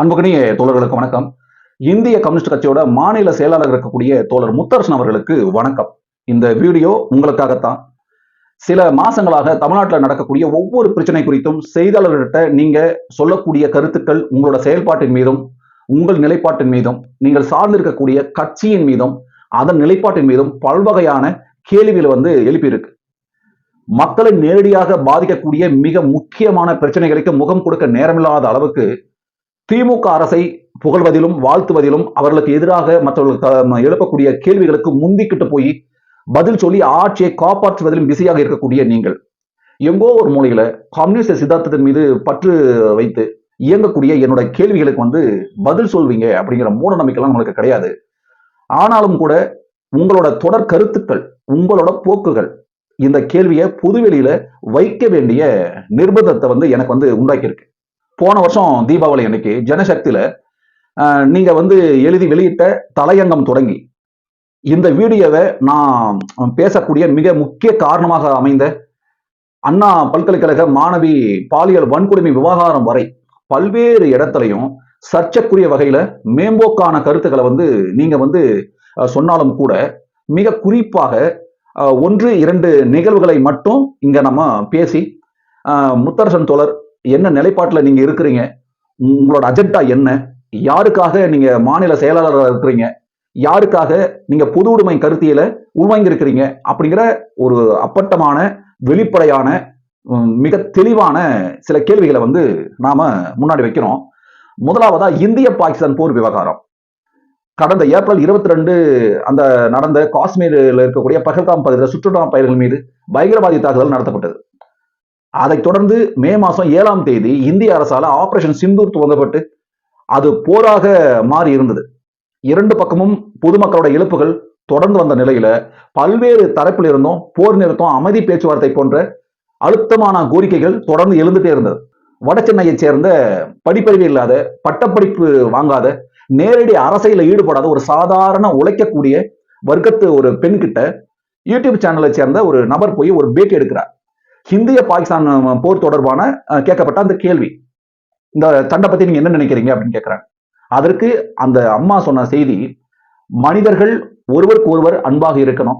அன்புகனிய தோழர்களுக்கு வணக்கம். இந்திய கம்யூனிஸ்ட் கட்சியோட மாநில செயலாளர் இருக்கக்கூடிய தோழர் முத்தரசன் அவர்களுக்கு வணக்கம். இந்த வீடியோ உங்களுக்காகத்தான். சில மாசங்களாக தமிழ்நாட்டில் நடக்கக்கூடிய ஒவ்வொரு பிரச்சனை குறித்தும் செய்தியாளர்கிட்ட நீங்க சொல்லக்கூடிய கருத்துக்கள் உங்களோட செயல்பாட்டின் மீதும் உங்கள் நிலைப்பாட்டின் மீதும் நீங்கள் சார்ந்திருக்கக்கூடிய கட்சியின் மீதும் அதன் நிலைப்பாட்டின் மீதும் பல்வகையான கேள்விகள் வந்து எழுப்பியிருக்கு. மக்களை நேரடியாக பாதிக்கக்கூடிய மிக முக்கியமான பிரச்சனைகளுக்கு முகம் கொடுக்க நேரமில்லாத அளவுக்கு திமுக அரசை புகழ்வதிலும் வாழ்த்துவதிலும் அவர்களுக்கு எதிராக மற்றவர்களுக்கு த- எழுப்பக்கூடிய கேள்விகளுக்கு முந்திக்கிட்டு போய் பதில் சொல்லி ஆட்சியை காப்பாற்றுவதிலும் பிஸியாக இருக்கக்கூடிய நீங்கள். எங்கோ ஒரு மூலையில கம்யூனிஸ்ட் சித்தாந்தத்தின் மீது பற்று வைத்து இயங்கக்கூடிய என்னோட கேள்விகளுக்கு வந்து பதில் சொல்வீங்க அப்படிங்கிற மூட நம்பிக்கைலாம் உங்களுக்கு கிடையாது. ஆனாலும் கூட உங்களோட தொடர் கருத்துக்கள் உங்களோட போக்குகள் இந்த கேள்வியை பொதுவெளியில வைக்க வேண்டிய நிர்பந்தத்தை வந்து எனக்கு வந்து உண்டாக்கியிருக்கு. போன வருஷம் தீபாவளி அன்னைக்கு ஜனசக்தியில ஆஹ், நீங்க வந்து எழுதி வெளியிட்ட தலையங்கம் தொடங்கி இந்த வீடியோவை நான் பேசக்கூடிய மிக முக்கிய காரணமாக அமைந்த அண்ணா பல்கலைக்கழக மாணவி பாலியல் வன்கொடுமை விவகாரம் வரை பல்வேறு இடத்துலையும் சர்ச்சைக்குரிய வகையில மேம்போக்கான கருத்துக்களை வந்து நீங்க வந்து சொன்னாலும் கூட மிக குறிப்பாக ஒன்று இரண்டு நிகழ்வுகளை மட்டும் இங்க நம்ம பேசி முத்தரசன் தோழர் என்ன நிலைப்பாட்டில் நீங்கள் இருக்கிறீங்க? உங்களோட அஜெண்டா என்ன? யாருக்காக நீங்கள் மாநில செயலாளராக இருக்கிறீங்க? யாருக்காக நீங்கள் பொது உடைமை கருத்தியில் உள்வாங்கியிருக்கிறீங்க? அப்படிங்கிற ஒரு அப்பட்டமான வெளிப்படையான மிக தெளிவான சில கேள்விகளை வந்து நாம முன்னாடி வைக்கிறோம். முதலாவதா இந்திய பாகிஸ்தான் போர் விவகாரம். கடந்த ஏப்ரல் இருபத்தி ரெண்டு அந்த நடந்த காஷ்மீரில் இருக்கக்கூடிய பகல்காம் பகுதியில் சுற்றுலா பயிர்கள் மீது பயங்கரவாதி தாக்குதல் நடத்தப்பட்டது. அதைத் தொடர்ந்து மே மாதம் ஏழாம் தேதி இந்திய அரசால ஆபரேஷன் சிந்தூர் துவங்கப்பட்டு அது போராக மாறி இருந்தது. இரண்டு பக்கமும் பொதுமக்களோட இழப்புகள் தொடர்ந்து வந்த நிலையில பல்வேறு தரப்பில் இருந்தும் போர் நிறுத்தம் அமைதி பேச்சுவார்த்தை போன்ற அழுத்தமான கோரிக்கைகள் தொடர்ந்து எழுந்துட்டே இருந்தது. வட சென்னையைச் சேர்ந்த படிப்பறிவு இல்லாத பட்டப்படிப்பு வாங்காத நேரடி அரசியல ஈடுபடாத ஒரு சாதாரண உழைக்கக்கூடிய வர்க்கத்து ஒரு பெண்கிட்ட யூடியூப் சேனலை சேர்ந்த ஒரு நபர் போய் ஒரு பேட்டி எடுக்கிறார். இந்திய பாகிஸ்தான் போர் தொடர்பான கேட்கப்பட்ட அந்த கேள்வி. இந்த சண்டை பத்தி நீங்க என்ன நினைக்கிறீங்க அப்படின்னு கேட்கிறாங்க. அதற்கு அந்த அம்மா சொன்ன செய்தி மனிதர்கள் ஒருவருக்கு ஒருவர் அன்பாக இருக்கணும்.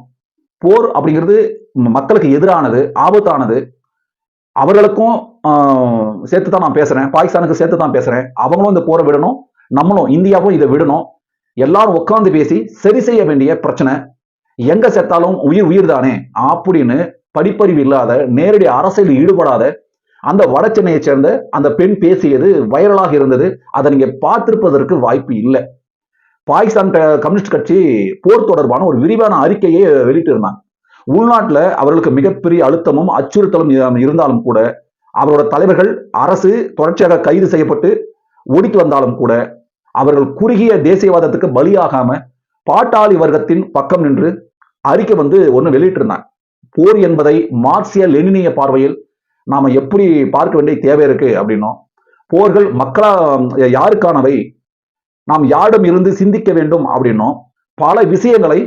போர் அப்படிங்கிறது மக்களுக்கு எதிரானது ஆபத்தானது. அவர்களுக்கும் சேர்த்து தான் நான் பேசுறேன். பாகிஸ்தானுக்கு சேர்த்து தான் பேசுறேன். அவங்களும் இந்த போரை விடணும். நம்மளும் இந்தியாவும் இதை விடணும். எல்லாரும் உட்காந்து பேசி சரி செய்ய வேண்டிய பிரச்சனை. எங்க செத்தாலும் உயிர் உயிர் தானே அப்படின்னு படிப்பறிவு இல்லாத நேரடி அரசியல் ஈடுபடாத அந்த வட சென்னையைச் சேர்ந்த அந்த பெண் பேசியது வைரலாக இருந்தது. அதை நீங்க பார்த்திருப்பதற்கு வாய்ப்பு இல்லை. பாகிஸ்தான் கம்யூனிஸ்ட் கட்சி போர் தொடர்பான ஒரு விரிவான அறிக்கையை வெளியிட்டு இருந்தாங்க உள்நாட்டுல அவர்களுக்கு மிகப்பெரிய அழுத்தமும் அச்சுறுத்தலும் இருந்தாலும் கூட அவரோட தலைவர்கள் அரசு தொடர்ச்சியாக கைது செய்யப்பட்டு ஒடுக்கி வந்தாலும் கூட அவர்கள் குறுகிய தேசியவாதத்துக்கு பலியாகாம பாட்டாளி வர்க்கத்தின் பக்கம் நின்று அறிக்கை வந்து ஒன்று வெளியிட்டிருந்தாங்க. போர் என்பதை மார்க்சிய லெனினிய பார்வையில் நாம எப்படி பார்க்க வேண்டிய தேவை இருக்கு அப்படின்னும் போர்கள் மக்களா யாருக்கானவை நாம் யாரிடம் இருந்து சிந்திக்க வேண்டும் அப்படின்னும் பல விஷயங்களை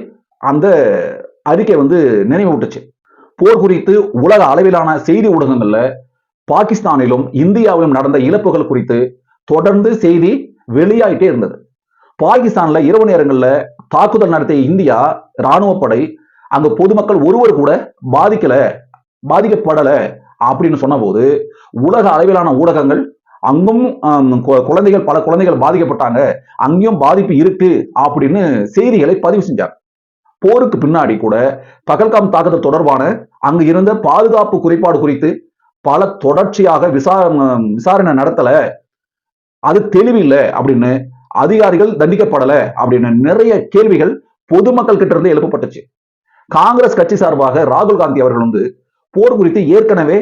அந்த அறிக்கை வந்து நினைவூட்டுச்சு போர் குறித்து உலக அளவிலான செய்தி ஊடகங்கள்ல பாகிஸ்தானிலும் இந்தியாவிலும் நடந்த இழப்புகள் குறித்து தொடர்ந்து செய்தி வெளியாயிட்டே இருந்தது. பாகிஸ்தான்ல இரவு நேரங்கள்ல தாக்குதல் நடத்திய இந்தியா ராணுவப்படை அங்க பொதுமக்கள் ஒருவர் கூட பாதிக்கல பாதிக்கப்படல அப்படின்னு சொன்னபோது உலக அளவிலான ஊடகங்கள் அங்கும் குழந்தைகள் பல குழந்தைகள் பாதிக்கப்பட்டாங்க அங்கேயும் பாதிப்பு இருக்கு அப்படின்னு செய்திகளை பதிவு செஞ்சார் போருக்கு பின்னாடி கூட பகல்காம் தாக்குதல் தொடர்பான அங்கு இருந்த பாதுகாப்பு குறைபாடு குறித்து பல தொடர்ச்சியாக விசாரணை விசாரணை நடத்தல அது தெளிவில்லை அப்படின்னு அதிகாரிகள் தண்டிக்கப்படல அப்படின்னு நிறைய கேள்விகள் பொதுமக்கள் கிட்ட இருந்து எழுப்பப்பட்டுச்சு காங்கிரஸ் கட்சி சார்பாக ராகுல் காந்தி அவர்கள் வந்து போர் குறித்து ஏற்கனவே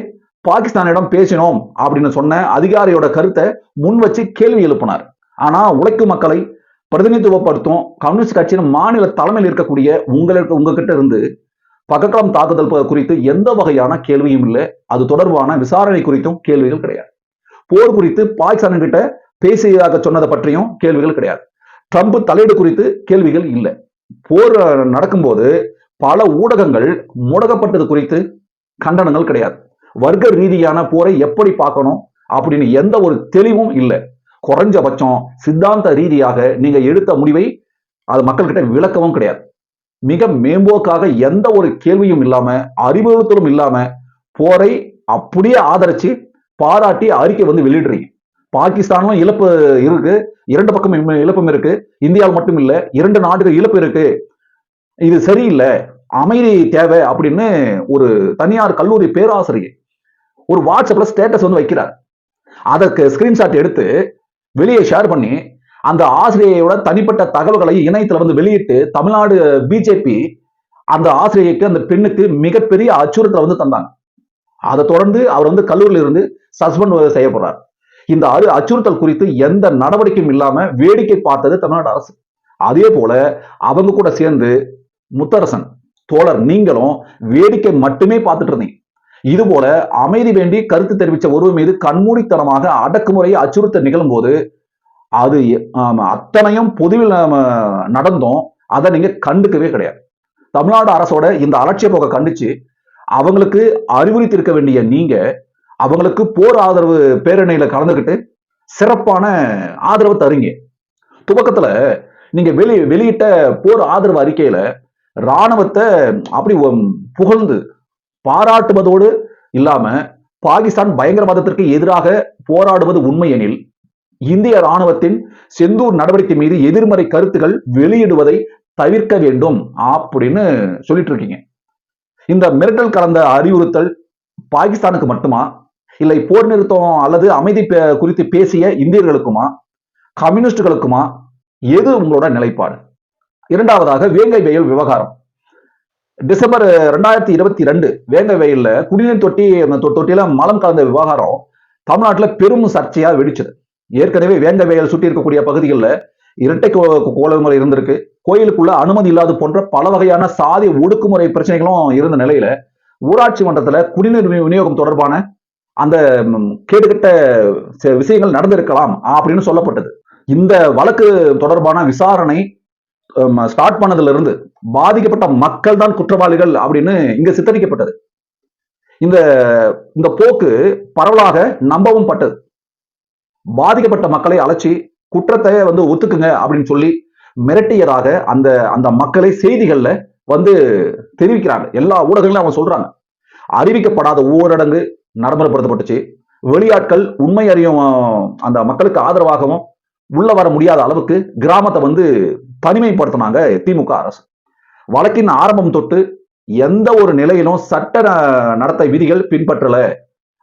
பாகிஸ்தானிடம் பேசினோம் அப்படின்னு சொன்ன அதிகாரியோட கருத்தை முன் வச்சு கேள்வி எழுப்பினார். ஆனா உழைக்கும் மக்களை பிரதிநிதித்துவப்படுத்தும் கம்யூனிஸ்ட் கட்சியின் மாநில தலைமையில் இருக்கக்கூடிய உங்களுக்கு உங்ககிட்ட இருந்து பகக்கலாம் தாக்குதல் குறித்து எந்த வகையான கேள்வியும் இல்லை. அது தொடர்பான விசாரணை குறித்தும் கேள்விகள் கிடையாது. போர் குறித்து பாகிஸ்தான் கிட்ட பேசியதாக சொன்னதை பற்றியும் கேள்விகள் கிடையாது. ட்ரம்ப் தலையீடு குறித்து கேள்விகள் இல்லை. போர் நடக்கும்போது பல ஊடகங்கள் முடக்கப்பட்டது குறித்து கண்டனங்கள் கிடையாது. வர்க்க ரீதியான போரை எப்படி பார்க்கணும் அப்படின்னு எந்த ஒரு தெளிவும் இல்லை. குறைஞ்சபட்சம் சித்தாந்த ரீதியாக நீங்க எடுத்த முடிவை அது மக்கள்கிட்ட விளக்கவும் கிடையாது. மிக மேம்போக்காக எந்த ஒரு கேள்வியும் இல்லாம அறிவுறுத்தலும் இல்லாம போரை அப்படியே ஆதரிச்சு பாராட்டி அறிக்கை வந்து வெளியிடுறீங்க. பாகிஸ்தானும் இழப்பு இருக்கு இரண்டு பக்கம் இழப்பும் இருக்கு இந்தியாவில் மட்டும் இல்லை இரண்டு நாடுகள் இழப்பு இருக்கு. இது சரியில்லை அமைதி தேவை அப்படின்னு ஒரு தனியார் கல்லூரி பேராசிரியர் ஒரு வாட்ஸ்அப்ல ஸ்டேட்டஸ் வந்து வைக்கிறார். அதற்கு ஸ்கிரீன்ஷாட் எடுத்து வெளியே ஷேர் பண்ணி அந்த ஆசிரியையோட தனிப்பட்ட தகவல்களை இணையத்துல வந்து வெளியிட்டு தமிழ்நாடு பிஜேபி அந்த ஆசிரியைக்கு அந்த பெண்ணுக்கு மிகப்பெரிய அச்சுறுத்தலை வந்து தந்தாங்க. அதை தொடர்ந்து அவர் வந்து கல்லூரியில இருந்து சஸ்பெண்ட் செய்யப்படுறார் இந்த அறு அச்சுறுத்தல் குறித்து எந்த நடவடிக்கையும் இல்லாம வேடிக்கை பார்த்தது தமிழ்நாடு அரசு. அதே போல அவங்க கூட சேர்ந்து முத்தரசன் தோழர் நீங்களும் வேடிக்கை மட்டுமே பார்த்துட்டு இருந்தீங்க. இது போல அமைதி வேண்டி கருத்து தெரிவித்த ஒருவர் மீது கண்மூடித்தனமாக அடக்குமுறையை அச்சுறுத்த நிகழும் போது அது அத்தனையும் பொதுவில் நடந்தோம். அதை நீங்க கண்டுக்கவே கிடையாது. தமிழ்நாடு அரசோட இந்த அலட்சிய போக்கை கண்டிச்சு அவங்களுக்கு அறிவுறுத்திருக்க வேண்டிய நீங்க அவங்களுக்கு போர் ஆதரவு பேரணியில கலந்துக்கிட்டு சிறப்பான ஆதரவு தருங்க. துவக்கத்துல நீங்க வெளி வெளியிட்ட போர் ஆதரவு அறிக்கையில ராணுவத்தை அப்படி புகழ்ந்து பாராட்டுவதோடு இல்லாம பாகிஸ்தான் பயங்கரவாதத்திற்கு எதிராக போராடுவது உண்மை எனில் இந்திய ராணுவத்தின் செந்தூர் நடவடிக்கை மீது எதிர்மறை கருத்துக்கள் வெளியிடுவதை தவிர்க்க வேண்டும் அப்படின்னு சொல்லிட்டு இருக்கீங்க இந்த மிரட்டல் கலந்த அறிவுறுத்தல் பாகிஸ்தானுக்கு மட்டுமா? இல்லை போர் நிறுத்தம் அல்லது அமைதி பே- குறித்து பேசிய இந்தியர்களுக்குமா? கம்யூனிஸ்டுகளுக்குமா? எது உங்களோட நிலைப்பாடு? இரண்டாவதாக வேங்கை வயல் விவகாரம். டிசம்பர் ரெண்டாயிரத்தி இருபத்தி ரெண்டு வேங்கை வயல்ல குடிநீர் தொட்டி அந்த தொ- தொட்டியில மலம் கலந்த விவகாரம் தமிழ்நாட்டில் பெரும் சர்ச்சையா வெடிச்சது. ஏற்கனவே வேங்கை வயல் சுற்றி இருக்கக்கூடிய பகுதிகளில் இரட்டை கோ- இருந்திருக்கு. கோயிலுக்குள்ள அனுமதி இல்லாத போன்ற பல வகையான சாதி ஒடுக்குமுறை பிரச்சனைகளும் இருந்த நிலையில ஊராட்சி மன்றத்துல குடிநீர் விநியோகம் தொடர்பான அந்த ம், ச- விஷயங்கள் நடந்திருக்கலாம் அப்படின்னு சொல்லப்பட்டது. இந்த வழக்கு தொடர்பான விசாரணை ஸ்டார்ட் பண்ணதுல இருந்து பாதிக்கப்பட்ட மக்கள் தான் குற்றவாளிகள் அப்படின்னு இங்க சித்தரிக்கப்பட்டது. இந்த இந்த போக்கு பரவலாக நம்பவும் பட்டது. பாதிக்கப்பட்ட மக்களை அழைச்சி குற்றத்தை வந்து ஒத்துக்குங்க அப்படின்னு சொல்லி மிரட்டியதாக அந்த அந்த மக்களை செய்திகள்ல வந்து தெரிவிக்கிறாங்க. எல்லா ஊடகங்களும் அவங்க சொல்றாங்க. அறிவிக்கப்படாத ஊரடங்கு நடைமுறைப்படுத்தப்பட்டுச்சு. வெளியாட்கள் உண்மை அறியும் அந்த மக்களுக்கு ஆதரவாகவும் உள்ள வர முடியாத அளவுக்கு கிராமத்தை வந்து தனிமைப்படுத்தினாங்க திமுக அரசு. வழக்கின் ஆரம்பம் தொட்டு எந்த ஒரு நிலையிலும் சட்ட நடத்தை விதிகள் பின்பற்றல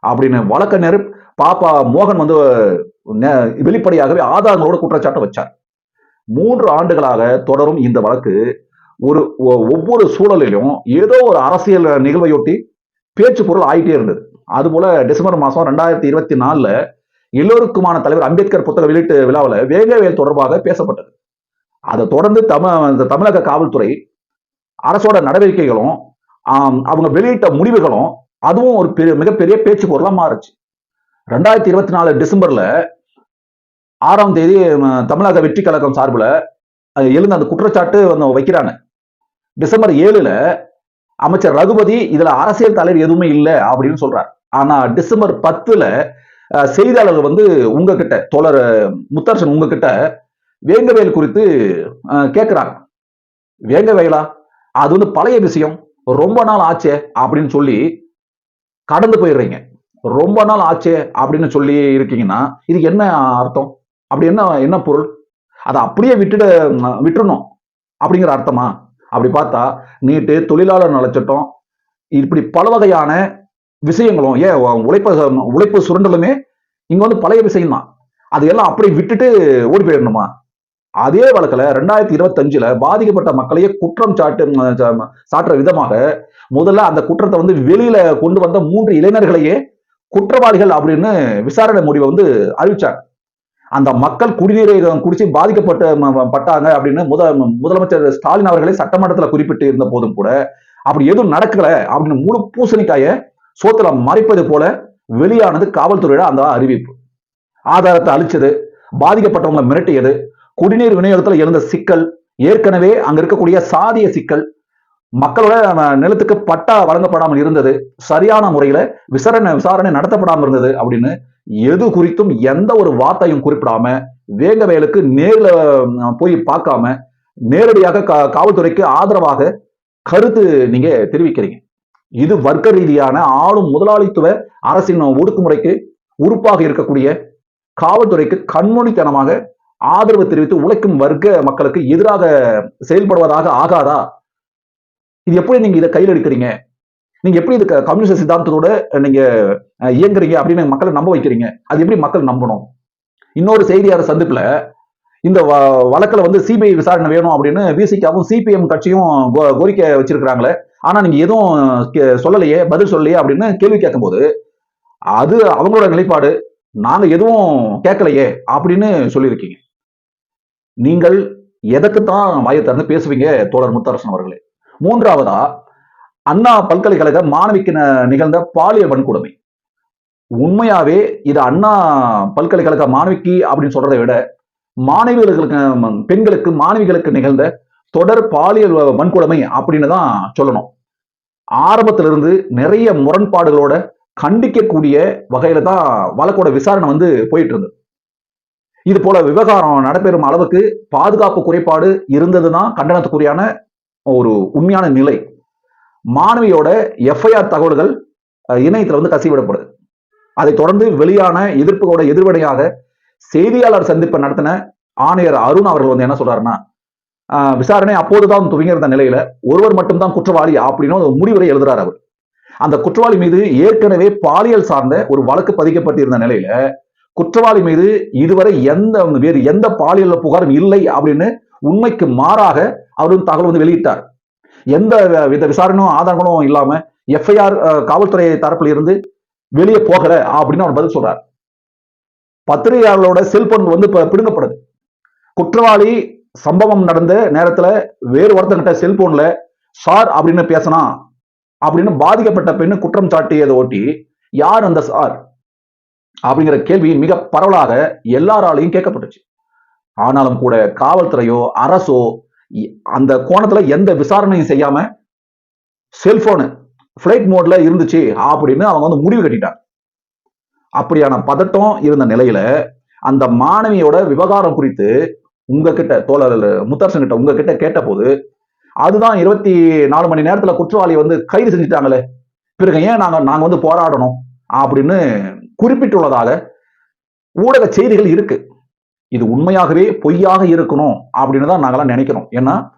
அப்படின்னு வழக்கறிஞர் பாப்பா மோகன் வந்து நெ- வெளிப்படையாகவே ஆதாரங்களோட குற்றச்சாட்டு வச்சார். மூன்று ஆண்டுகளாக தொடரும் இந்த வழக்கு. ஒரு ஒ- ஒவ்வொரு சூழலிலும் ஏதோ ஒரு அரசியல் நிகழ்வையொட்டி பேச்சு பொருள் ஆயிட்டே இருந்தது. அதுபோல டிசம்பர் மாசம் ரெண்டாயிரத்தி இருபத்தி நாலுல எல்லோருக்குமான தலைவர் அம்பேத்கர் புத்தக வெளியீட்டு விழாவில் வேங்கவேல் தொடர்பாக பேசப்பட்டது. அதை தொடர்ந்து தம இந்த தமிழக காவல்துறை அரசோட நடவடிக்கைகளும் அவங்க வெளியிட்ட முடிவுகளும் அதுவும் ஒரு பெரிய மிகப்பெரிய பேச்சு பொருளாக மாறுச்சு. ரெண்டாயிரத்தி இருபத்தி நாலு டிசம்பர்ல ஆறாம் தேதி தமிழக வெற்றி கழகம் சார்பில் எழுந்த அந்த குற்றச்சாட்டு வந்து வைக்கிறாங்க. டிசம்பர் ஏழுல அமைச்சர் ரகுபதி இதுல அரசியல் தலைவர் எதுவுமே இல்லை அப்படின்னு சொல்றார். ஆனா டிசம்பர் பத்துல செய்தியாளர்கள் வந்து உங்ககிட்ட தோழர் முத்தரசன் உங்ககிட்ட வேங்கவேல் குறித்து கேட்கிறாங்க வேங்கவேலா அது வந்து பழைய விஷயம். ரொம்ப நாள் ஆச்சே அப்படின்னு சொல்லி கடந்து போயிடுறீங்க. ரொம்ப நாள் ஆச்சே அப்படின்னு சொல்லி இருக்கீங்கன்னா இதுக்கு என்ன அர்த்தம்? அப்படி என்ன என்ன பொருள்? அதை அப்படியே விட்டுட விட்டுறணும். அப்படிங்கிற அர்த்தமா? அப்படி பார்த்தா நீட்டு தொழிலாளர் நலச்சட்டம் இப்படி பல வகையான விஷயங்களும் ஏன் உழைப்ப உழைப்பு உழைப்பு சுரண்டலுமே இங்க வந்து பழைய விஷயம் தான் அதையெல்லாம் அப்படியே விட்டுட்டு ஓடி போயிடணுமா? அதே வழக்குல ரெண்டாயிரத்தி இருபத்தஞ்சுல பாதிக்கப்பட்ட மக்களையே குற்றம் சாட்டு சாட்டுற விதமாக முதல்ல அந்த குற்றத்தை வந்து வெளியில கொண்டு வந்த மூன்று இளைஞர்களையே குற்றவாளிகள் அப்படின்னு விசாரணை முடிவை வந்து அறிவிச்சாங்க. அந்த மக்கள் குடிநீரை குடிச்சு பாதிக்கப்பட்ட பட்டாங்க அப்படின்னு முத முதலமைச்சர் ஸ்டாலின் அவர்களே சட்டமன்றத்தில் குறிப்பிட்டு இருந்த போதும் கூட அப்படி எதுவும் நடக்கல அப்படின்னு முழு பூசணிக்காய சோத்துல மறைப்பது போல வெளியானது காவல்துறையோட அந்த அறிவிப்பு. ஆதாரத்தை அழிச்சது பாதிக்கப்பட்டவங்களை மிரட்டியது குடிநீர் விநியோகத்துல இருந்த சிக்கல் ஏற்கனவே அங்க இருக்கக்கூடிய சாதிய சிக்கல் மக்களோட நிலத்துக்கு பட்டா வழங்கப்படாமல் இருந்தது சரியான முறையில விசாரணை விசாரணை நடத்தப்படாமல் இருந்தது அப்படின்னு எது குறித்தும் எந்த ஒரு வார்த்தையும் குறிப்பிடாம வேங்க வயலுக்கு நேரில் போய் பார்க்காம நேரடியாக கா- காவல்துறைக்கு ஆதரவாக கருத்து நீங்க தெரிவிக்கிறீங்க. இது வர்க்க ரீதியான ஆளும் முதலாளித்துவ அரசின் ஒடுக்குமுறைக்கு உறுப்பாக இருக்கக்கூடிய காவல்துறைக்கு கண்மூடித்தனமாக ஆதரவு தெரிவித்து உழைக்கும் வர்க்க மக்களுக்கு எதிராக செயல்படுவதாக ஆகாதா? இது எப்படி நீங்க இதை கையில் எடுக்கிறீங்க நீங்க எப்படி இது கம்யூனிஸ்ட் சித்தாந்தத்தோட நீங்க இயங்குறீங்க அப்படின்னு மக்களை நம்ப வைக்கிறீங்க? அது எப்படி மக்கள் நம்பணும்? இன்னொரு செய்தியாளர் சந்திப்புல இந்த வ- வழக்குல வந்து சிபிஐ விசாரணை வேணும் அப்படின்னு விசிகாவும் சிபிஎம் கட்சியும் கோரிக்கை வச்சிருக்கிறாங்களே ஆனா நீங்க எதுவும் கே- சொல்லலையே பதில் சொல்லலையே அப்படின்னு கேள்வி கேட்கும்போது அது அவங்களோட நிலைப்பாடு நாங்க எதுவும் கேட்கலையே அப்படின்னு சொல்லியிருக்கீங்க. நீங்கள் எதற்குத்தான் வாயை திறந்து பேசுவீங்க தோழர் முத்தரசன் அவர்களே? மூன்றாவதா அண்ணா பல்கலைக்கழக மாணவிக்கு நிகழ்ந்த பாலியல் வன்கொடுமை. உண்மையாவே இது அண்ணா பல்கலைக்கழக மாணவிக்கு அப்படின்னு சொல்றதை விட மாணவிகளுக்கு பெண்களுக்கு மாணவிகளுக்கு நிகழ்ந்த தொடர் பாலியல் வன்கொடுமை அப்படின்னு தான் சொல்லணும். ஆரம்பத்திலிருந்து நிறைய முரண்பாடுகளோட கண்டிக்கக்கூடிய வகையில தான் வழக்கோட விசாரணை வந்து போயிட்டு இருந்தது. இது போல விவகாரம் நடைபெறும் அளவுக்கு பாதுகாப்பு குறைபாடு இருந்ததுதான் கண்டனத்துக்குரியான ஒரு உண்மையான நிலை. மாணவியோட எஃப்ஐஆர் தகவல்கள் அஹ், இணையத்துல வந்து கசிவிடப்படுது. அதைத் தொடர்ந்து வெளியான எதிர்ப்புகளோட எதிர்வினையாக செய்தியாளர் சந்திப்பை நடத்தின ஆணையர் அருண் அவர்கள் வந்து என்ன சொல்றாருன்னா ஆஹ், விசாரணை அப்போதுதான் துவங்கியிருந்த நிலையில ஒருவர் மட்டும்தான் குற்றவாளி அப்படின்னு ஒரு முடிவுரை எழுதுறாரு அவர். அந்த குற்றவாளி மீது ஏற்கனவே பாலியல் சார்ந்த ஒரு வழக்கு பதிக்கப்பட்டிருந்த நிலையில குற்றவாளி மீது இதுவரை எந்த வேறு எந்த பாலியல் புகாரும் இல்லை அப்படின்னு உண்மைக்கு மாறாக அவர் வந்து தகவல் வந்து வெளியிட்டார். எந்த வித விசாரணையும் ஆதாரங்களும் இல்லாம எஃப்ஐஆர் காவல்துறை தரப்புல இருந்து வெளியே போகல அப்படின்னு அவர் பதில் சொல்றார். பத்திரிகையாளர்களோட செல்போன் வந்து பிடுங்கப்படுது. குற்றவாளி சம்பவம் நடந்த நேரத்துல வேறு ஒருத்தங்கிட்ட செல்போன்ல சார் அப்படின்னு பேசினா அப்படின்னு பாதிக்கப்பட்ட பெண்ணு குற்றம் சாட்டியதை ஒட்டி யார் அந்த சார்? அப்படிங்கிற கேள்வி மிக பரவலாக எல்லாராலையும் கேட்கப்பட்டுச்சு. ஆனாலும் கூட காவல்துறையோ அரசோ அந்த கோணத்துல எந்த விசாரணையும் செய்யாம செல்போனு ஃபிளைட் மோட்ல இருந்துச்சு அப்படின்னு அவங்க வந்து முடிவு கட்டிட்டாங்க. அப்படியான பதட்டம் இருந்த நிலையில அந்த மாணவியோட விவகாரம் குறித்து உங்ககிட்ட தோழர் முத்தரசன் கிட்ட உங்ககிட்ட கேட்ட போது அதுதான் இருபத்தி நாலு மணி நேரத்துல குற்றவாளி வந்து கைது செஞ்சுட்டாங்களே. பிறகு ஏன் நாங்க நாங்க வந்து போராடணும்? அப்படின்னு குறிப்பிட்டுள்ளதாக ஊடக செய்திகள் இருக்கு. இது உண்மையாகவே பொய்யாக இருக்கணும் அப்படின்னு தான் நாங்கெல்லாம் நினைக்கிறோம். ஏன்னா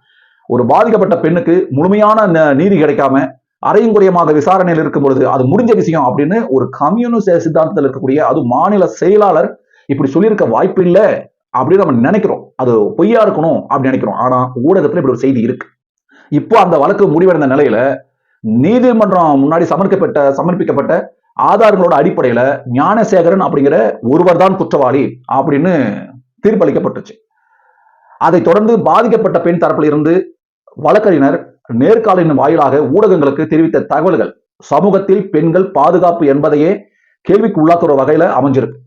ஒரு பாதிக்கப்பட்ட பெண்ணுக்கு முழுமையான ந- நீதி கிடைக்காம அரையும் குறையமாக விசாரணையில் இருக்கும் பொழுது அது முடிஞ்ச விஷயம் அப்படின்னு ஒரு கம்யூனிஸ்ட் சித்தாந்தத்தில் இருக்கக்கூடிய அது மாநில செயலாளர் இப்படி சொல்லியிருக்க வாய்ப்பு இல்லை அப்படின்னு நம்ம நினைக்கிறோம். அது பொய்யா இருக்கணும் அப்படின்னு நினைக்கிறோம். ஆனா ஊடகத்துல இப்படி ஒரு செய்தி இருக்கு. இப்போ அந்த வழக்கு முடிவடைந்த நிலையில நீதிமன்றம் முன்னாடி சமர்ப்பிக்கப்பட்ட சமர்ப்பிக்கப்பட்ட ஆதாரங்களோட அடிப்படையில ஞானசேகரன் அப்படிங்கிற ஒருவர் தான் குற்றவாளி அப்படின்னு தீர்ப்பளிக்கப்பட்டுச்சு. அதை தொடர்ந்து பாதிக்கப்பட்ட பெண் தரப்பில் இருந்து வழக்கறிஞர் நேர்காணலின் வாயிலாக ஊடகங்களுக்கு தெரிவித்த தகவல்கள் சமூகத்தில் பெண்கள் பாதுகாப்பு என்பதையே கேள்விக்கு உள்ளாக்குற வகையில அமைஞ்சிருக்கு.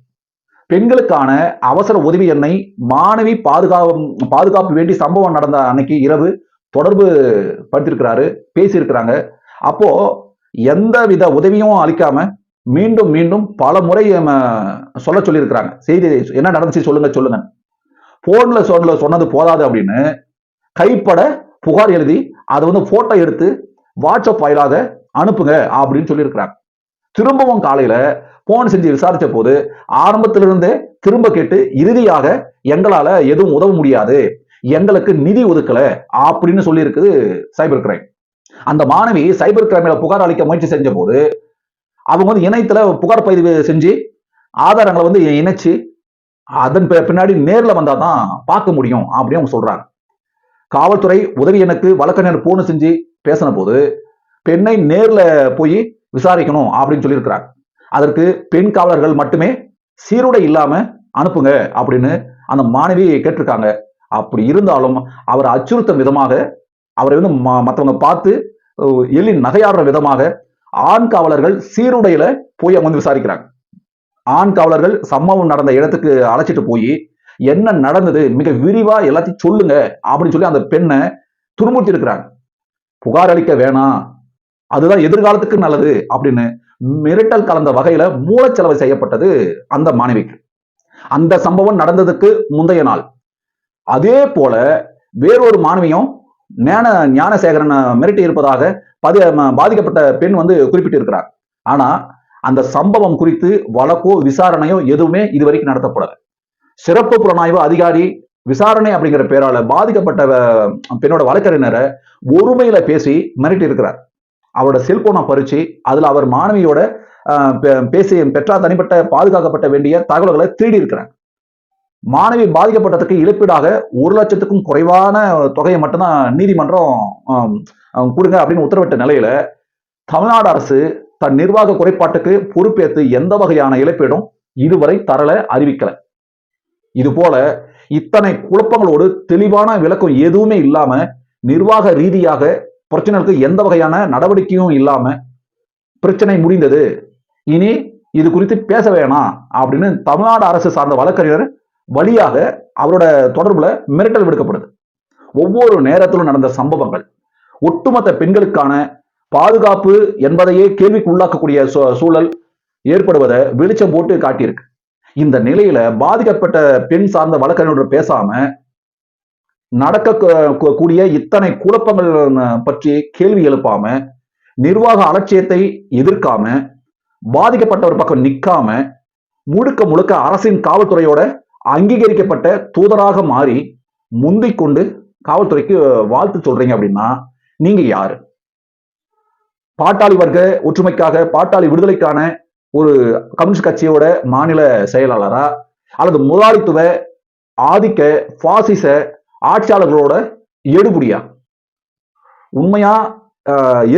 பெண்களுக்கான அவசர உதவி எண்ணை மாணவி பாதுகாப்பு பாதுகாப்பு வேண்டி சம்பவம் நடந்த அன்னைக்கு இரவு தொடர்பு படுத்திருக்கிறாரு பேசியிருக்கிறாங்க. அப்போ எந்த வித உதவியும் அளிக்காம மீண்டும் மீண்டும் பல முறை சொல்ல சொல்லியிருக்கிறாங்க. செய்தி என்ன நடந்துச்சு சொல்லுங்க சொல்லுங்க. போன்ல சொன்ன சொன்னது போதாது அப்படின்னு கைப்பட புகார் எழுதி அதை வந்து போட்டோ எடுத்து வாட்ஸ்அப் வாயிலாக அனுப்புங்க அப்படின்னு சொல்லியிருக்கிறாங்க. திரும்பவும் காலையில போன் செஞ்சு விசாரிச்ச போது ஆரம்பத்திலிருந்தே திரும்ப கேட்டு இறுதியாக எங்களால எதுவும் உதவ முடியாது எங்களுக்கு நிதி ஒதுக்கல அப்படின்னு சொல்லியிருக்குது சைபர் கிரைம் அந்த மாணவி சைபர் கிரைமில் புகார் அளிக்க முயற்சி செஞ்ச போது அவங்க வந்து இணையத்துல புகார் பதிவு செஞ்சு ஆதாரங்களை வந்து இணைச்சு அதன் பின்னாடி பின்னாடி நேர்ல வந்தாதான் பார்க்க முடியும் அப்படின்னு அவங்க சொல்றாங்க. காவல்துறை உதவி எனக்கு வழக்கறிஞர் போன் செஞ்சு பேசின போது பெண்ணை நேர்ல போய் விசாரிக்கணும் அப்படின்னு சொல்லியிருக்கிறாங்க. அதற்கு பெண் காவலர்கள் மட்டுமே சீருடை இல்லாம அனுப்புங்க அப்படின்னு அந்த மாணவி கேட்டிருக்காங்க. அப்படி இருந்தாலும் அவர் அச்சுறுத்தும் விதமாக அவரை வந்து ம- மத்தவங்க பார்த்து எலி நகையாடுற விதமாக ஆண் காவலர்கள் சீருடையில போய் அவங்க வந்து விசாரிக்கிறாங்க. ஆண் காவலர்கள் சம்பவம் நடந்த இடத்துக்கு அழைச்சிட்டு போய் என்ன நடந்தது? மிக விரிவா எல்லாத்தையும் சொல்லுங்க அப்படின்னு சொல்லி அந்த பெண்ணை துன்புறுத்தி இருக்கிறாங்க புகார் அளிக்க வேணாம். அதுதான் எதிர்காலத்துக்கு நல்லது அப்படின்னு மிரட்டல் கலந்த வகையில மூலச்செலவு செய்யப்பட்டது அந்த மாணவிக்கு. அந்த சம்பவம் நடந்ததுக்கு முந்தைய நாள். அதே போல வேறொரு மாணவியும் ஞான ஞானசேகரன் மிரட்டி இருப்பதாக பதி பாதிக்கப்பட்ட பெண் வந்து குறிப்பிட்டிருக்கிறார். ஆனா அந்த சம்பவம் குறித்து வழக்கோ விசாரணையோ எதுவுமே இதுவரைக்கும் நடத்தப்படல. சிறப்பு புலனாய்வு அதிகாரி விசாரணை அப்படிங்கிற பேரால பாதிக்கப்பட்ட பெண்ணோட வழக்கறிஞரை ஒருமையில பேசி மிரட்டி இருக்கிறார் அவரோட செல்போனை பறிச்சு அதுல அவர் மாணவியோட பே- பேசி பெற்றா தனிப்பட்ட பாதுகாக்கப்பட்ட வேண்டிய தகவல்களை திருடி இருக்கிறார் மாணவி பாதிக்கப்பட்டதுக்கு இழப்பீடாக ஒரு லட்சத்துக்கும் குறைவான தொகையை மட்டும்தான் நீதிமன்றம் கொடுங்க அப்படின்னு உத்தரவிட்ட நிலையில தமிழ்நாடு அரசு தன் நிர்வாக குறைபாட்டுக்கு பொறுப்பேற்று எந்த வகையான இழப்பீடும் இதுவரை தரல அறிவிக்கல. இது போல இத்தனை குழப்பங்களோடு தெளிவான விளக்கம் எதுவுமே இல்லாம நிர்வாக ரீதியாக பிரச்சனைகளுக்கு எந்த வகையான நடவடிக்கையும் இல்லாம பிரச்சனை முடிந்தது. இனி இது குறித்து பேச வேணாம் அப்படின்னு தமிழ்நாடு அரசு சார்ந்த வழக்கறிஞர் வழியாக அவரோட தொடர்புல மிரட்டல் விடுக்கப்படுது. ஒவ்வொரு நேரத்திலும் நடந்த சம்பவங்கள் ஒட்டுமொத்த பெண்களுக்கான பாதுகாப்பு என்பதையே கேள்விக்கு உள்ளாக்கக்கூடிய சூ- சூழல் ஏற்படுவதை வெளிச்சம் போட்டு காட்டியிருக்கு. இந்த நிலையில பாதிக்கப்பட்ட பெண் சார்ந்த வழக்கறிஞர் பேசாம நடக்க கூடிய இத்தனை குழப்பங்கள் பற்றி கேள்வி எழுப்பாம நிர்வாக அலட்சியத்தை எதிர்க்காம பாதிக்கப்பட்டவர் பக்கம் நிற்காம முழுக்க முழுக்க அரசின் காவல்துறையோட அங்கீகரிக்கப்பட்ட தூதராக மாறி முந்திக் கொண்டு காவல்துறைக்கு வாழ்த்து சொல்றீங்க அப்படின்னா நீங்க யாரு? பாட்டாளி வர்க்க ஒற்றுமைக்காக பாட்டாளி விடுதலைக்கான ஒரு கம்யூனிஸ்ட் கட்சியோட மாநில செயலாளரா? அல்லது முதலாளித்துவ ஆதிக்க பாசிச ஆட்சியாளர்களோட எடுபடியா? உண்மையா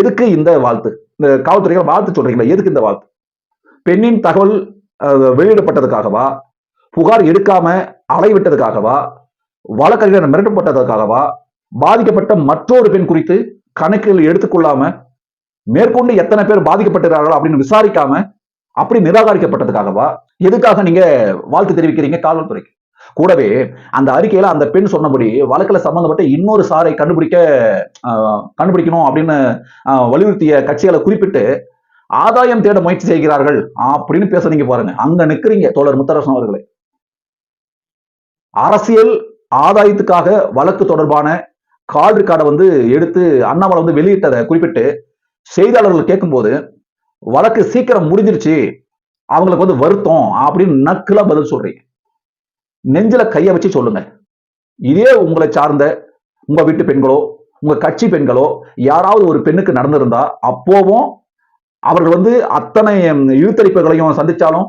எதுக்கு இந்த வாழ்த்து? இந்த காவல்துறைகள் வாழ்த்து சொல்றீங்களா? எதுக்கு இந்த வாழ்த்து? பெண்ணின் தகவல் வெளியிடப்பட்டதுக்காகவா? புகார் எடுக்காம அலைவிட்டதுக்காகவா வழக்கறிஞர் மிரட்டப்பட்டதற்காகவா பாதிக்கப்பட்ட மற்றொரு பெண் குறித்து கணக்கில் எடுத்துக்கொள்ளாம மேற்கொண்டு எத்தனை பேர் பாதிக்கப்பட்டிருக்காங்களோ அப்படின்னு விசாரிக்காம அப்படி நிராகரிக்கப்பட்டதுக்காகவா? எதுக்காக நீங்க வாழ்த்து தெரிவிக்கிறீங்க காவல்துறைக்கு? கூடவே அந்த அறிக்கையில அந்த பெண் சொன்னபடி வழக்குல சம்பந்தப்பட்ட இன்னொரு சாரை கண்டுபிடிக்க ஆஹ், கண்டுபிடிக்கணும் அப்படின்னு ஆஹ், வலியுறுத்திய கட்சிகளை குறிப்பிட்டு ஆதாயம் தேட முயற்சி செய்கிறார்கள் அப்படின்னு பேசுறீங்க பாருங்க. அங்க நிக்கிறீங்க தோழர் முத்தரசன் அவர்களே. அரசியல் ஆதாயத்துக்காக வழக்கு தொடர்பான கால் ரெக்கார்டை வந்து எடுத்து அண்ணாமலை வந்து வெளியிட்டதை குறிப்பிட்டு செய்தியாளர்கள் கேட்கும்போது வழக்கு சீக்கிரம் முடிஞ்சிருச்சு. அவங்களுக்கு வந்து வருத்தம் அப்படின்னு நக்கலா பதில் சொல்றீங்க. நெஞ்சில கையை வச்சு சொல்லுங்க. இதே உங்களை சார்ந்த உங்க வீட்டு பெண்களோ உங்க கட்சி பெண்களோ யாராவது ஒரு பெண்ணுக்கு நடந்திருந்தா அப்போவும் அவர்கள் வந்து அத்தனை ம், சந்திச்சாலும்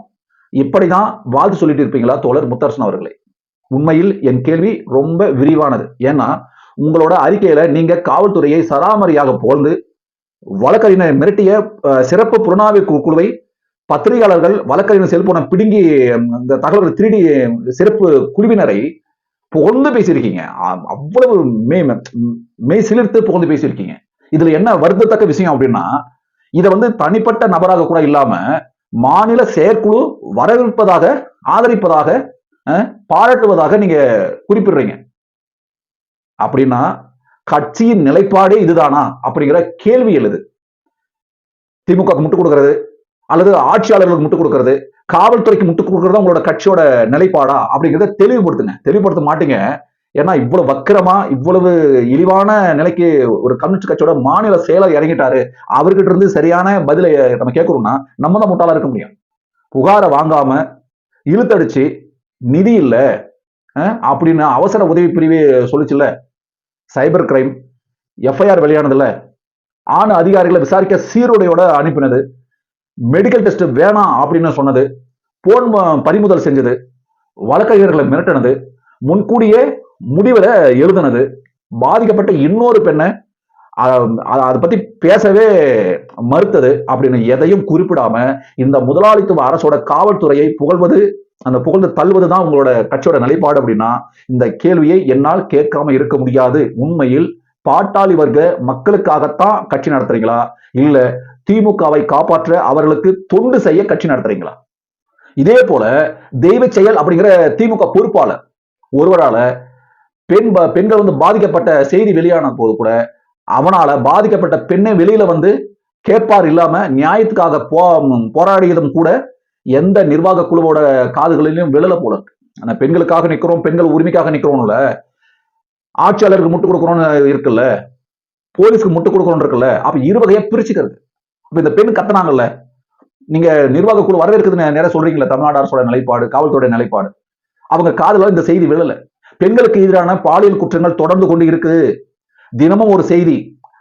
இப்படிதான் வாழ்த்து சொல்லிட்டு இருப்பீங்களா தோழர் முத்தரசன் அவர்களே? உண்மையில் என் கேள்வி ரொம்ப விரிவானது. ஏன்னா உங்களோட அறிக்கையில நீங்க காவல்துறையை சராமரியாக போர்ந்து வழக்கறிஞர் மிரட்டிய சிறப்பு புலனாய்வு கு- குழுவை பத்திரிகையாளர்கள் வழக்கறிஞர் செல்போனை பிடுங்கி இந்த தகவல்கள் திருடி சிறப்பு குழுவினரை புகழ்ந்து பேசியிருக்கீங்க. அவ்வளவு மெய் மெய் சிலிர்த்து புகழ்ந்து பேசியிருக்கீங்க. இதுல என்ன வருத்தத்தக்க விஷயம் அப்படின்னா இதை வந்து தனிப்பட்ட நபராக கூட இல்லாம மாநில செயற்குழு வரவேற்பதாக ஆதரிப்பதாக பாராட்டுவதாக நீங்க குறிப்பிடுறீங்க. அப்படின்னா கட்சியின் நிலைப்பாடே இதுதானா? அப்படிங்கிற கேள்வி எழுது. திமுக முட்டுக் முட்டு கொடுக்கறது அல்லது ஆட்சியாளர்களுக்கு முட்டு கொடுக்கறது காவல்துறைக்கு முட்டு கொடுக்கறது உங்களோட கட்சியோட நிலைப்பாடா? அப்படிங்கிறத தெளிவுபடுத்துங்க. தெளிவுபடுத்த மாட்டீங்க. ஏன்னா இவ்வளவு வக்கிரமா இவ்வளவு இழிவான நிலைக்கு ஒரு கம்யூனிஸ்ட் கட்சியோட மாநில செயலர் இறங்கிட்டாரு. அவர்கிட்ட இருந்து சரியான பதிலை நம்ம கேட்கறோம்னா நம்ம தான் முட்டாளா இருக்க முடியும். புகாரை வாங்காம இழுத்தடிச்சு நிதி இல்லை. அப்படின்னு அவசர உதவி பிரிவு சொல்லிச்சுல சைபர் கிரைம். எஃப்ஐஆர் வெளியானதுல ஆண் அதிகாரிகளை விசாரிக்க சீருடையோட அனுப்பினது. மெடிக்கல் டெஸ்ட் வேணாம் அப்படின்னு சொன்னது. போன் பறிமுதல் செஞ்சது. வழக்கறிஞர்களை மிரட்டினது. முன்கூடியே முடிவில் எழுதுனது. பாதிக்கப்பட்ட இன்னொரு பெண்ணை அதை பத்தி பேசவே மறுத்தது அப்படின்னு எதையும் குறிப்பிடாம இந்த முதலாளித்துவ அரசோட காவல்துறையை புகழ்வது அந்த புகழ்ந்து தள்ளுவது தான் உங்களோட கட்சியோட நிலைப்பாடு அப்படின்னா இந்த கேள்வியை என்னால் கேட்காம இருக்க முடியாது. உண்மையில் பாட்டாளி வர்க்க மக்களுக்காகத்தான் கட்சி நடத்துறீங்களா? இல்ல திமுகவை காப்பாற்ற அவர்களுக்கு தொண்டு செய்ய கட்சி நடத்துறீங்களா? இதே போல தெய்வ செயல் அப்படிங்கிற திமுக பொறுப்பாளர் ஒருவரால பெண் பெண்கள் வந்து பாதிக்கப்பட்ட செய்தி வெளியான போது கூட அவனால பாதிக்கப்பட்ட பெண்ணை வெளியில வந்து கேட்பார் இல்லாம நியாயத்துக்காக போ போராடியதும் கூட எந்த நிர்வாக குழுவோட காதுகளிலும் விழல போல இருக்கு. ஆனா பெண்களுக்காக நிக்கிறோம் பெண்கள் உரிமைக்காக நிக்கிறோம்ல. ஆட்சியாளருக்கு முட்டு கொடுக்கணும்னு இருக்குல்ல. போலீஸ்க்கு முட்டு கொடுக்கணும் இருக்குல்ல. அப்ப இரு வகையா பிரிச்சுக்கிறது. அப்ப இந்த பெண் கத்தனாங்கல்ல. நீங்க நிர்வாக குழு வரவேற்குதுன்னு நேரம் சொல்றீங்களா தமிழ்நாடு அரசோட நிலைப்பாடு காவல்துறை நிலைப்பாடு. அவங்க காதல இந்த செய்தி விழல. பெண்களுக்கு எதிரான பாலியல் குற்றங்கள் தொடர்ந்து கொண்டு இருக்குது. தினமும் ஒரு செய்தி.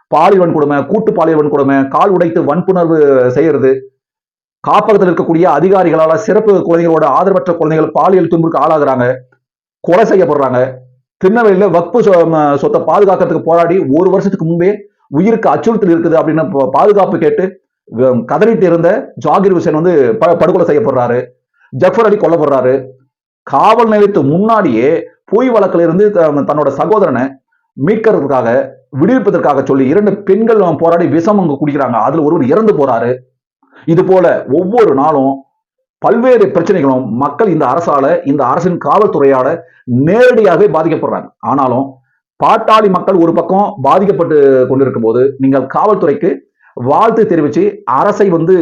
பாலியல் வன்கொடுமை கூட்டு பாலியல் வன்கொடுமை கால் உடைத்து வன்புணர்வு செய்யறது. காப்பகத்தில் இருக்கக்கூடிய அதிகாரிகளால் சிறப்பு குழந்தைகளோட ஆதரவற்ற குழந்தைகள் பாலியல் துன்புக்கு ஆளாகிறாங்க கொலை செய்யப்படுறாங்க. திருநெல்வேலியில் வக்பு சொ- சொத்தை பாதுகாக்கிறதுக்கு போராடி ஒரு வருஷத்துக்கு முன்பே உயிருக்கு அச்சுறுத்தல் இருக்குது அப்படின்னு பாதுகாப்பு கேட்டு கதறிட்டு இருந்த ஜாகிர் ஹுசேன் வந்து ப- படுகொலை செய்யப்படுறாரு. ஜஃபர் அலி கொல்லப்படுறாரு. காவல் நிலையத்து முன்னாடியே பொய் வழக்கில் இருந்து த- தன்னோட சகோதரனை மீட்கிறதுக்காக விடுவிப்பதற்காக சொல்லி இரண்டு பெண்கள் போராடி விஷம் அங்கே குடிக்கிறாங்க. அதுல ஒருவர் இறந்து போறாரு. இது போல ஒவ்வொரு நாளும் பல்வேறு பிரச்சனைகளும் மக்கள் இந்த அரசால இந்த அரசின் காவல்துறையால நேரடியாகவே பாதிக்கப்படுறாங்க. ஆனாலும் பாட்டாளி மக்கள் ஒரு பக்கம் பாதிக்கப்பட்டு கொண்டிருக்கும் போது நீங்கள் காவல்துறைக்கு வாழ்த்து தெரிவிச்சு அரசை வந்து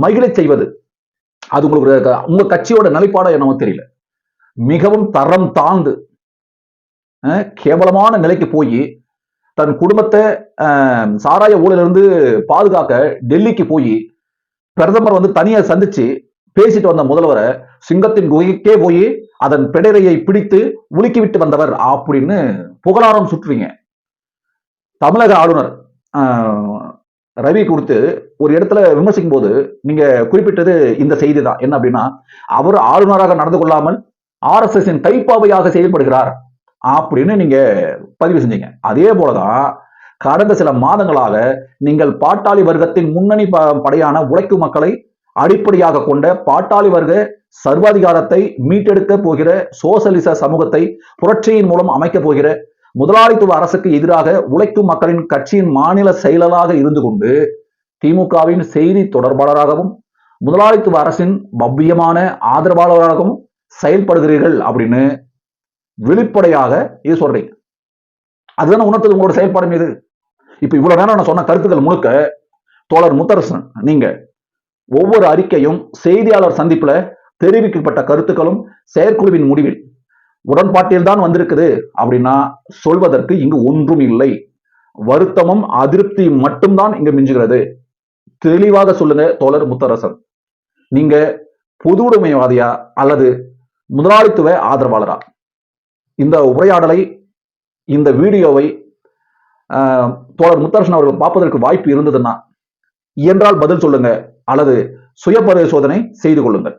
மகிழ செய்வது அது உங்களுக்கு உங்க கட்சியோட நிலைப்பாடா என்னவோ தெரியல. மிகவும் தரம் தாழ்ந்து அஹ், கேவலமான நிலைக்கு போய் தன் குடும்பத்தை சாராய ஊழலிருந்து பாதுகாக்க டெல்லிக்கு போய் பிரதமர் வந்து தனியா சந்திச்சு பேசிட்டு வந்த முதல்வரை சிங்கத்தின் குகைக்கே போய் அதன் பிடரையை பிடித்து உலுக்கி விட்டு வந்தவர் அப்படின்னு புகழாரம் சுற்றுவீங்க. தமிழக ஆளுநர் ஆஹ், ரவி கொடுத்து ஒரு இடத்துல விமர்சிக்கும் போது நீங்க குறிப்பிட்டது இந்த செய்தி தான் என்ன அப்படின்னா அவர் ஆளுநராக நடந்து கொள்ளாமல் ஆர்எஸ்எஸ் இன் கைப்பாவையாக செயல்படுகிறார் அப்படின்னு நீங்க பதிவு செஞ்சீங்க. அதே போலதான் கடந்த சில மாதங்களாக நீங்கள் பாட்டாளி வர்க்கத்தின் முன்னணி ப- படையான உழைக்கும் மக்களை அடிப்படையாக கொண்ட பாட்டாளி வர்க்க சர்வாதிகாரத்தை மீட்டெடுக்க போகிற சோசலிச சமூகத்தை புரட்சியின் மூலம் அமைக்கப் போகிற முதலாளித்துவ அரசுக்கு எதிராக உழைக்கும் மக்களின் கட்சியின் மாநில செயலராக இருந்து கொண்டு திமுகவின் செய்தி தொடர்பாளராகவும் முதலாளித்துவ அரசின் பவ்யமான ஆதரவாளராகவும் செயல்படுகிறீர்கள் அப்படின்னு வெளிப்படையாக இது சொல்றீங்க. அதுதானே உணர்த்தது உங்களோட செயல்பாடு இது இப்ப இவ்வளவு நேரம் நான் சொன்ன கருத்துக்கள் முழுக்க தோழர் முத்தரசன் நீங்க ஒவ்வொரு அறிக்கையும் செய்தியாளர் சந்திப்புல தெரிவிக்கப்பட்ட கருத்துக்களும் செயற்குழுவின் முடிவில் உடன்பாட்டில் தான் வந்திருக்குது அப்படின்னா சொல்வதற்கு இங்கு ஒன்றும் இல்லை. வருத்தமும் அதிருப்தி மட்டும்தான் இங்கு மிஞ்சுகிறது. தெளிவாக சொல்லுங்க தோழர் முத்தரசன். நீங்க பொது உடைமைவாதியா அல்லது முதலாளித்துவ ஆதரவாளரா? இந்த உரையாடலை இந்த வீடியோவை தோழர் முத்தரசன் அவர்கள் பார்ப்பதற்கு வாய்ப்பு இருந்ததுன்னா என்றால் பதில் சொல்லுங்க அல்லது சுய பரிசோதனை செய்து கொள்ளுங்கள்.